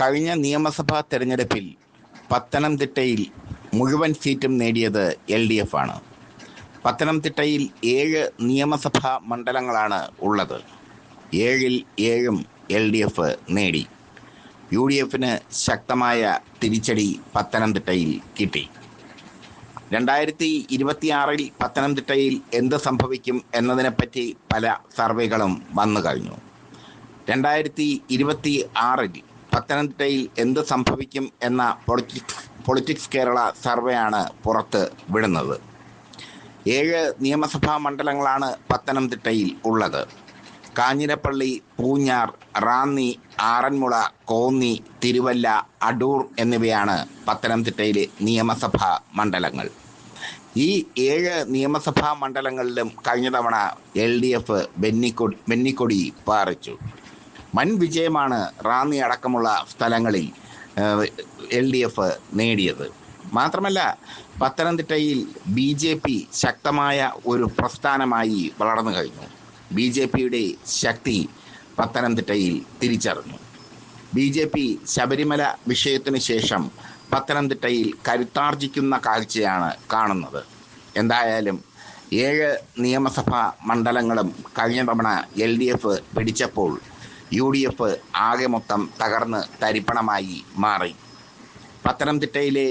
കഴിഞ്ഞ നിയമസഭാ തെരഞ്ഞെടുപ്പിൽ പത്തനംതിട്ടയിൽ മുഴുവൻ സീറ്റും നേടിയത് എൽ ഡി എഫ് ആണ്. പത്തനംതിട്ടയിൽ ഏഴ് നിയമസഭാ മണ്ഡലങ്ങളാണ് ഉള്ളത്. ഏഴിൽ ഏഴും എൽ ഡി എഫ് നേടി. യു ഡി എഫിന് ശക്തമായ തിരിച്ചടി പത്തനംതിട്ടയിൽ കിട്ടി. രണ്ടായിരത്തി ഇരുപത്തിയാറിൽ പത്തനംതിട്ടയിൽ എന്ത് സംഭവിക്കും എന്നതിനെപ്പറ്റി പല സർവേകളും വന്നു കഴിഞ്ഞു രണ്ടായിരത്തി ഇരുപത്തി ആറിൽ പത്തനംതിട്ടയിൽ എന്ത് സംഭവിക്കും എന്ന പൊളിറ്റിക്സ് പൊളിറ്റിക്സ് കേരള സർവേയാണ് പുറത്ത് വിടുന്നത്. ഏഴ് നിയമസഭാ മണ്ഡലങ്ങളാണ് പത്തനംതിട്ടയിൽ ഉള്ളത്. കാഞ്ഞിരപ്പള്ളി പൂഞ്ഞാർ റാന്നി ആറന്മുള കോന്നി തിരുവല്ല അടൂർ എന്നിവയാണ് പത്തനംതിട്ടയിലെ നിയമസഭാ മണ്ഡലങ്ങൾ. ഈ ഏഴ് നിയമസഭാ മണ്ഡലങ്ങളിലും കഴിഞ്ഞ തവണ എൽ ഡി എഫ് ബെന്നിക്കൊടി ബെന്നിക്കൊടി പാറിച്ചു. വൻ വിജയമാണ് റാന്നി അടക്കമുള്ള സ്ഥലങ്ങളിൽ എൽ ഡി എഫ് നേടിയത്. മാത്രമല്ല പത്തനംതിട്ടയിൽ ബി ജെ പി ശക്തമായ ഒരു പ്രസ്ഥാനമായി വളർന്നു കഴിഞ്ഞു. ബി ജെ പിയുടെ ശക്തി പത്തനംതിട്ടയിൽ തിരിച്ചറിഞ്ഞു. ബി ജെ പി ശബരിമല വിഷയത്തിന് ശേഷം പത്തനംതിട്ടയിൽ കരുത്താർജിക്കുന്ന കാഴ്ചയാണ് കാണുന്നത്. എന്തായാലും ഏഴ് നിയമസഭാ മണ്ഡലങ്ങളും കഴിഞ്ഞ തവണ എൽ ഡി എഫ് പിടിച്ചപ്പോൾ യു ഡി എഫ് ആകെ മൊത്തം തകർന്ന് തരിപ്പണമായി മാറി. പത്തനംതിട്ടയിലെ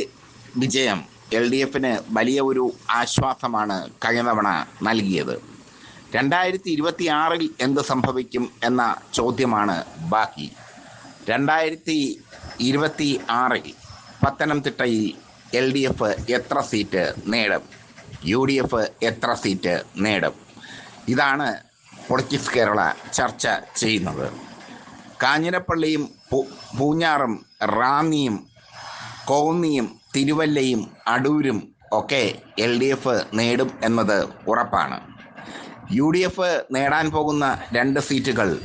വിജയം എൽ ഡി എഫിന് വലിയ ഒരു ആശ്വാസമാണ് കഴിഞ്ഞ തവണ നൽകിയത്. രണ്ടായിരത്തി ഇരുപത്തി ആറിൽ എന്ത് സംഭവിക്കും എന്ന ചോദ്യമാണ് ബാക്കി. രണ്ടായിരത്തി ഇരുപത്തി ആറിൽ പത്തനംതിട്ടയിൽ എൽ ഡി എഫ് എത്ര സീറ്റ് നേടും? യു ഡി എഫ് എത്ര സീറ്റ് നേടും? ഇതാണ് പൊളിറ്റിക്സ് കേരള ചർച്ച ചെയ്യുന്നത്. കാഞ്ഞിരപ്പള്ളിയും പൂഞ്ഞാറും റാന്നിയും കോന്നിയും തിരുവല്ലയും അടൂരും ഒക്കെ എൽ ഡി എഫ് നേടും എന്നത് ഉറപ്പാണ്. യു ഡി എഫ് നേടാൻ പോകുന്ന രണ്ട് സീറ്റുകൾ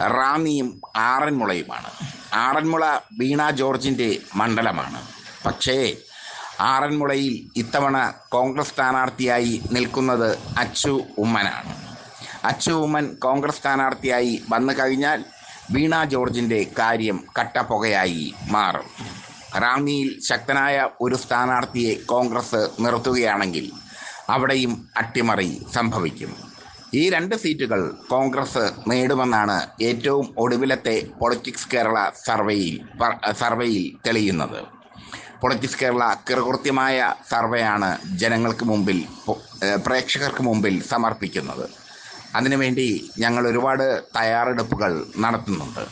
റാന്നിയും ആറന്മുളയുമാണ്. ആറന്മുള വീണ ജോർജിന്റെ മണ്ഡലമാണ്. പക്ഷേ ആറന്മുളയിൽ ഇത്തവണ കോൺഗ്രസ് സ്ഥാനാർത്ഥിയായി നിൽക്കുന്നത് അച്ചു ഉമ്മനാണ്. അച്ചു ഉമ്മൻ കോൺഗ്രസ് സ്ഥാനാർത്ഥിയായി വന്നു കഴിഞ്ഞാൽ വീണ ജോർജിന്റെ കാര്യം കട്ടപ്പുകയായി മാറും. റാന്നിയിൽ ശക്തനായ ഒരു സ്ഥാനാർത്ഥിയെ കോൺഗ്രസ് നിർത്തുകയാണെങ്കിൽ അവിടെയും അട്ടിമറി സംഭവിക്കും. ഈ രണ്ട് സീറ്റുകൾ കോൺഗ്രസ് നേടുമെന്നാണ് ഏറ്റവും ഒടുവിലത്തെ പൊളിറ്റിക്സ് കേരള സർവേയിൽ സർവേയിൽ തെളിയുന്നത്. പൊളിറ്റിക്സ് കേരള കൃകൃത്യമായ സർവേയാണ് ജനങ്ങൾക്ക് മുമ്പിൽ പ്രേക്ഷകർക്ക് മുമ്പിൽ സമർപ്പിക്കുന്നത്. അതിനുവേണ്ടി ഞങ്ങൾ ഒരുപാട് തയ്യാറെടുപ്പുകൾ നടത്തുന്നുണ്ട്.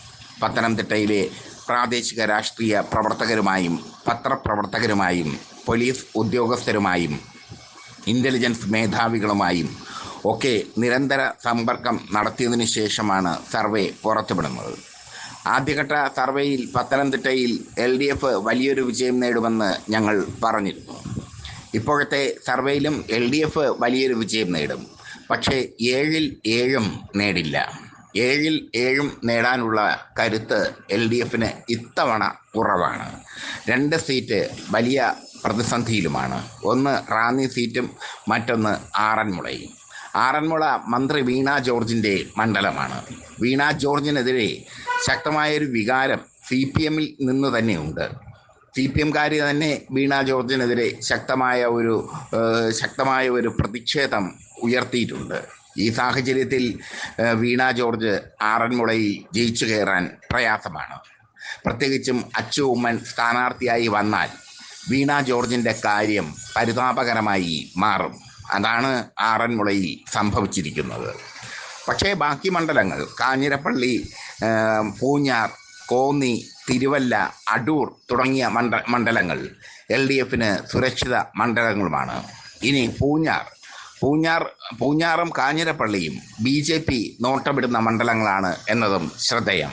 പത്തനംതിട്ടയിലെ പ്രാദേശിക രാഷ്ട്രീയ പ്രവർത്തകരുമായും പത്രപ്രവർത്തകരുമായും പോലീസ് ഉദ്യോഗസ്ഥരുമായും ഇന്റലിജൻസ് മേധാവികളുമായും ഒക്കെ നിരന്തര സമ്പർക്കം നടത്തിയതിനു ശേഷമാണ് സർവേ പുറത്തുവിടുന്നത്. ആദ്യഘട്ട സർവേയിൽ പത്തനംതിട്ടയിൽ എൽ ഡി എഫ് വലിയൊരു വിജയം നേടുമെന്ന് ഞങ്ങൾ പറഞ്ഞിരുന്നു. ഇപ്പോഴത്തെ സർവേയിലും എൽ ഡി എഫ് വലിയൊരു വിജയം നേടും. പക്ഷേ ഏഴിൽ ഏഴും നേടില്ല. ഏഴിൽ ഏഴും നേടാനുള്ള കരുത്ത് എൽ ഡി എഫിന് ഇത്തവണ കുറവാണ്. രണ്ട് സീറ്റ് വലിയ പ്രതിസന്ധിയിലുമാണ്. ഒന്ന് റാന്നി സീറ്റും മറ്റൊന്ന് ആറന്മുളയും. ആറന്മുള മന്ത്രി വീണ ജോർജിന്റെ മണ്ഡലമാണ്. വീണ ജോർജിനെതിരെ ശക്തമായൊരു വികാരം സി പി എമ്മിൽ നിന്ന് തന്നെയുണ്ട്. സി പി എംകാർ തന്നെ വീണ ജോർജിനെതിരെ ശക്തമായ ഒരു ശക്തമായ ഒരു പ്രതിഷേധം ഉയർത്തിയിട്ടുണ്ട്. ഈ സാഹചര്യത്തിൽ വീണ ജോർജ് ആറന്മുളയിൽ ജയിച്ചു കയറാൻ പ്രയാസമാണ്. പ്രത്യേകിച്ചും അച്ചു ഉമ്മൻ സ്ഥാനാർത്ഥിയായി വന്നാൽ വീണ ജോർജിന്റെ കാര്യം പരിതാപകരമായി മാറും. അതാണ് ആറന്മുളയിൽ സംഭവിച്ചിരിക്കുന്നത്. പക്ഷേ ബാക്കി മണ്ഡലങ്ങൾ കാഞ്ഞിരപ്പള്ളി പൂഞ്ഞാർ കോന്നി തിരുവല്ല അടൂർ തുടങ്ങിയ മണ്ഡ മണ്ഡലങ്ങൾ എൽ ഡി എഫിന് സുരക്ഷിത മണ്ഡലങ്ങളുമാണ്. ഇനി പൂഞ്ഞാർ. പൂഞ്ഞാർ പൂഞ്ഞാറും കാഞ്ഞിരപ്പള്ളിയും ബി ജെ പി നോട്ടമിടുന്ന മണ്ഡലങ്ങളാണ് എന്നതും ശ്രദ്ധേയം.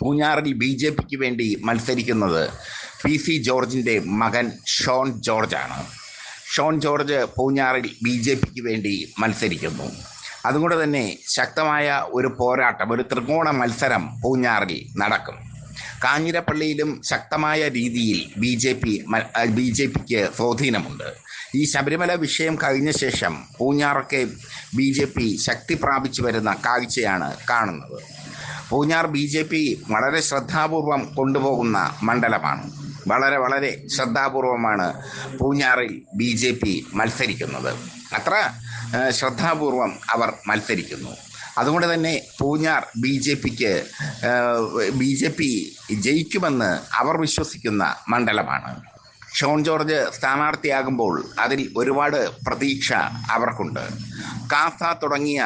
പൂഞ്ഞാറിൽ ബി ജെ പിക്ക് വേണ്ടി മത്സരിക്കുന്നത് പി സി ജോർജിന്റെ മകൻ ഷോൺ ജോർജാണ്. ഷോൺ ജോർജ് പൂഞ്ഞാറിൽ ബി ജെ പിക്ക് വേണ്ടി മത്സരിക്കുന്നു. അതുകൊണ്ട് തന്നെ ശക്തമായ ഒരു പോരാട്ടം ഒരു ത്രികോണ മത്സരം പൂഞ്ഞാറിൽ നടക്കും. കാഞ്ഞിരപ്പള്ളിയിലും ശക്തമായ രീതിയിൽ B J P B J പിക്ക് സ്വാധീനമുണ്ട്. ഈ ശബരിമല വിഷയം കഴിഞ്ഞ ശേഷം പൂഞ്ഞാറൊക്കെ ബി ജെ പി ശക്തി പ്രാപിച്ചു വരുന്ന കാഴ്ചയാണ് കാണുന്നത്. പൂഞ്ഞാർ ബി ജെ പി വളരെ ശ്രദ്ധാപൂർവം കൊണ്ടുപോകുന്ന മണ്ഡലമാണ്. വളരെ വളരെ ശ്രദ്ധാപൂർവമാണ് പൂഞ്ഞാറിൽ ബി ജെ പി മത്സരിക്കുന്നത്. അത്ര ശ്രദ്ധാപൂർവം അവർ മത്സരിക്കുന്നു. അതുകൊണ്ട് തന്നെ പൂഞ്ഞാർ ബി ജെ പിക്ക് ബി ജെ പി ജയിക്കുമെന്ന് അവർ വിശ്വസിക്കുന്ന മണ്ഡലമാണ്. ഷോൺ ജോർജ് സ്ഥാനാർത്ഥിയാകുമ്പോൾ അതിൽ ഒരുപാട് പ്രതീക്ഷ അവർക്കുണ്ട്. കാസ തുടങ്ങിയ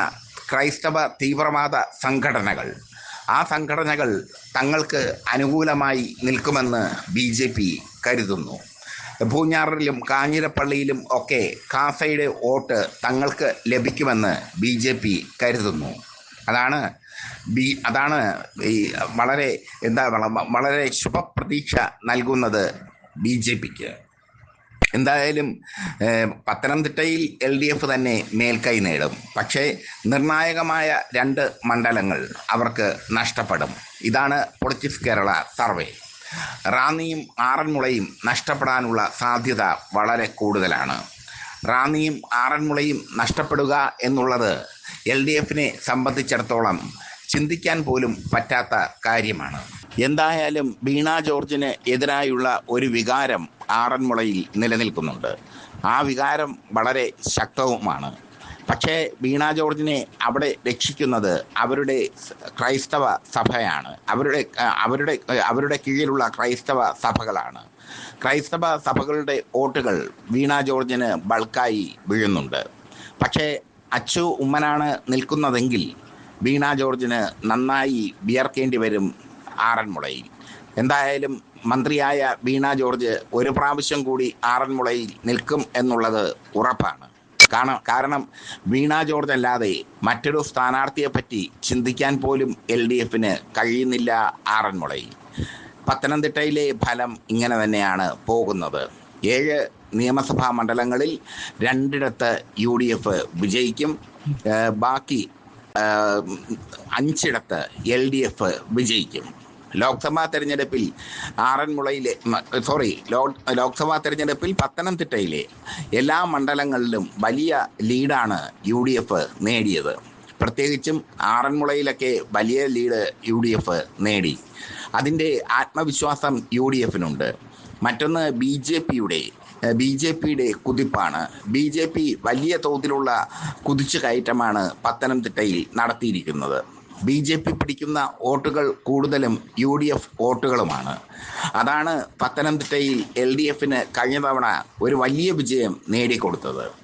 ക്രൈസ്തവ തീവ്രവാദ സംഘടനകൾ ആ സംഘടനകൾ തങ്ങൾക്ക് അനുകൂലമായി നിൽക്കുമെന്ന് ബി കരുതുന്നു. പൂഞ്ഞാറിലും കാഞ്ഞിരപ്പള്ളിയിലും ഒക്കെ കാഫയുടെ വോട്ട് തങ്ങൾക്ക് ലഭിക്കുമെന്ന് ബി ജെ പി കരുതുന്നു. അതാണ് ബി അതാണ് ഈ വളരെ എന്താ വള- വളരെ ശുഭപ്രതീക്ഷ നൽകുന്നത് ബി ജെ പിക്ക്. എന്തായാലും പത്തനംതിട്ടയിൽ എൽ ഡി എഫ് തന്നെ മേൽക്കൈ നേടും. പക്ഷേ നിർണായകമായ രണ്ട് മണ്ഡലങ്ങൾ അവർക്ക് നഷ്ടപ്പെടും. ഇതാണ് പൊളിറ്റിക്സ് കേരള സർവേ. റാന്നിയും ആറന്മുളയും നഷ്ടപ്പെടാനുള്ള സാധ്യത വളരെ കൂടുതലാണ്. റാന്നിയും ആറന്മുളയും നഷ്ടപ്പെടുക എന്നുള്ളത് എൽ ഡി എഫിനെ സംബന്ധിച്ചിടത്തോളം ചിന്തിക്കാൻ പോലും പറ്റാത്ത കാര്യമാണ്. എന്തായാലും വീണ ജോർജിന് എതിരായുള്ള ഒരു വികാരം ആറന്മുളയിൽ നിലനിൽക്കുന്നുണ്ട്. ആ വികാരം വളരെ ശക്തവുമാണ്. പക്ഷേ വീണ ജോർജിനെ അവിടെ രക്ഷിക്കുന്നത് അവരുടെ ക്രൈസ്തവ സഭയാണ്. അവരുടെ അവരുടെ അവരുടെ കീഴിലുള്ള ക്രൈസ്തവ സഭകളാണ്. ക്രൈസ്തവ സഭകളുടെ വോട്ടുകൾ വീണ ജോർജിന് ബൾക്കായി വീഴുന്നുണ്ട്. പക്ഷേ അച്ചു ഉമ്മനാണ് നിൽക്കുന്നതെങ്കിൽ വീണ ജോർജിന് നന്നായി വിയർക്കേണ്ടി വരും ആറന്മുളയിൽ. എന്തായാലും മന്ത്രിയായ വീണ ജോർജ് ഒരു പ്രാവശ്യം കൂടി ആറന്മുളയിൽ നിൽക്കും എന്നുള്ളത് ഉറപ്പാണ്. കാരണം കാരണം വീണ ജോർജ് അല്ലാതെ മറ്റൊരു സ്ഥാനാർത്ഥിയെ പറ്റി ചിന്തിക്കാൻ പോലും എൽ ഡി എഫിന് കഴിയുന്നില്ല ആറന്മുളയിൽ. പത്തനംതിട്ടയിലെ ഫലം ഇങ്ങനെ തന്നെയാണ് പോകുന്നത്. ഏഴ് നിയമസഭാ മണ്ഡലങ്ങളിൽ രണ്ടിടത്ത് യു ഡി എഫ് വിജയിക്കും. ബാക്കി അഞ്ചിടത്ത് എൽ ഡി എഫ് വിജയിക്കും. ലോക്സഭാ തെരഞ്ഞെടുപ്പിൽ ആറന്മുളയിലെ സോറി ലോക്സഭാ തെരഞ്ഞെടുപ്പിൽ പത്തനംതിട്ടയിലെ എല്ലാ മണ്ഡലങ്ങളിലും വലിയ ലീഡാണ് യു ഡി എഫ് നേടിയത്. പ്രത്യേകിച്ചും ആറന്മുളയിലൊക്കെ വലിയ ലീഡ് യു ഡി എഫ് നേടി. അതിന്റെ ആത്മവിശ്വാസം യു ഡി എഫിനുണ്ട് മറ്റൊന്ന് ബി ജെ പിയുടെ ബി ജെ പിയുടെ കുതിപ്പാണ്. ബി ജെ പി വലിയ തോതിലുള്ള കുതിച്ചു കയറ്റമാണ് പത്തനംതിട്ടയിൽ നടത്തിയിരിക്കുന്നത്. ബി ജെ പി പിടിക്കുന്ന വോട്ടുകൾ കൂടുതലും യു ഡി എഫ് വോട്ടുകളുമാണ്. അതാണ് പത്തനംതിട്ടയിൽ എൽ ഡി എഫിന് കഴിഞ്ഞ തവണ ഒരു വലിയ വിജയം നേടിക്കൊടുത്തത്.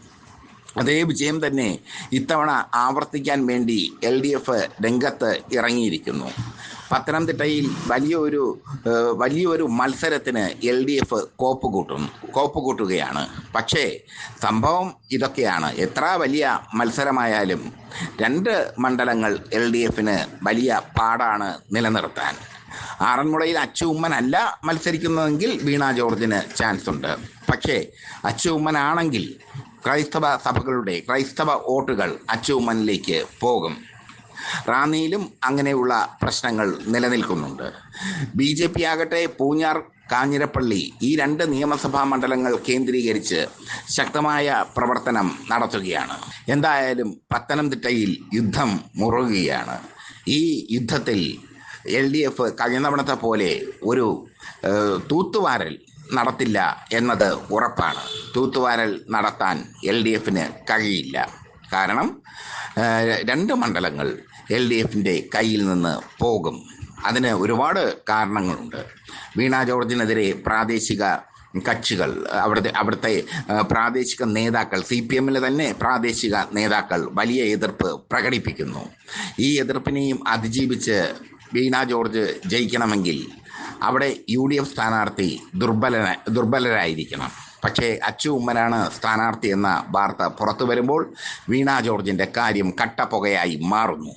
അതേ വിജയം തന്നെ ഇത്തവണ ആവർത്തിക്കാൻ വേണ്ടി എൽ ഡി എഫ് രംഗത്ത് ഇറങ്ങിയിരിക്കുന്നു. പത്തനംതിട്ടയിൽ വലിയൊരു വലിയൊരു മത്സരത്തിന് എൽ ഡി എഫ് കോപ്പ് കൂട്ടും കോപ്പ് കൂട്ടുകയാണ്. പക്ഷേ സംഭവം ഇതൊക്കെയാണ്. എത്ര വലിയ മത്സരമായാലും രണ്ട് മണ്ഡലങ്ങൾ എൽ ഡി എഫിന് വലിയ പാടാണ് നിലനിർത്താൻ. ആറന്മുളയിൽ അച്ചു ഉമ്മനല്ല മത്സരിക്കുന്നതെങ്കിൽ വീണ ജോർജിന് ചാൻസ് ഉണ്ട് പക്ഷേ അച്ചു ഉമ്മനാണെങ്കിൽ ക്രൈസ്തവ സഭകളുടെ ക്രൈസ്തവ വോട്ടുകൾ അച്ചുമനിലേക്ക് പോകും. റാന്നിയിലും അങ്ങനെയുള്ള പ്രശ്നങ്ങൾ നിലനിൽക്കുന്നുണ്ട്. ബി ജെ പി ആകട്ടെ പൂഞ്ഞാർ കാഞ്ഞിരപ്പള്ളി ഈ രണ്ട് നിയമസഭാ മണ്ഡലങ്ങൾ കേന്ദ്രീകരിച്ച് ശക്തമായ പ്രവർത്തനം നടത്തുകയാണ്. എന്തായാലും പത്തനംതിട്ടയിൽ യുദ്ധം മുറുകുകയാണ് ഈ യുദ്ധത്തിൽ എൽ ഡി എഫ് കഴിഞ്ഞ തവണത്തെ പോലെ ഒരു തൂത്തുവാരൽ നടത്തില്ല എന്നത് ഉറപ്പാണ്. തൂത്തുവാരൽ നടത്താൻ എൽ ഡി എഫിന് കഴിയില്ല. കാരണം രണ്ട് മണ്ഡലങ്ങൾ എൽ ഡി എഫിന്റെ കയ്യിൽ നിന്ന് പോകും. അതിന് ഒരുപാട് കാരണങ്ങളുണ്ട്. വീണ ജോർജിനെതിരെ പ്രാദേശിക കക്ഷികൾ അവിടുത്തെ അവിടുത്തെ പ്രാദേശിക നേതാക്കൾ സി പി എമ്മിലെ തന്നെ പ്രാദേശിക നേതാക്കൾ വലിയ എതിർപ്പ് പ്രകടിപ്പിക്കുന്നു. ഈ എതിർപ്പിനെയും അതിജീവിച്ച് വീണ ജോർജ് ജയിക്കണമെങ്കിൽ അവിടെ യു ഡി എഫ് സ്ഥാനാർത്ഥി ദുർബലന ദുർബലരായിരിക്കണം. പക്ഷേ അച്ചു ഉമ്മനാണ് സ്ഥാനാർത്ഥി എന്ന വാർത്ത പുറത്തു വരുമ്പോൾ വീണ ജോർജിന്റെ കാര്യം കട്ടപ്പുകയായി മാറുന്നു.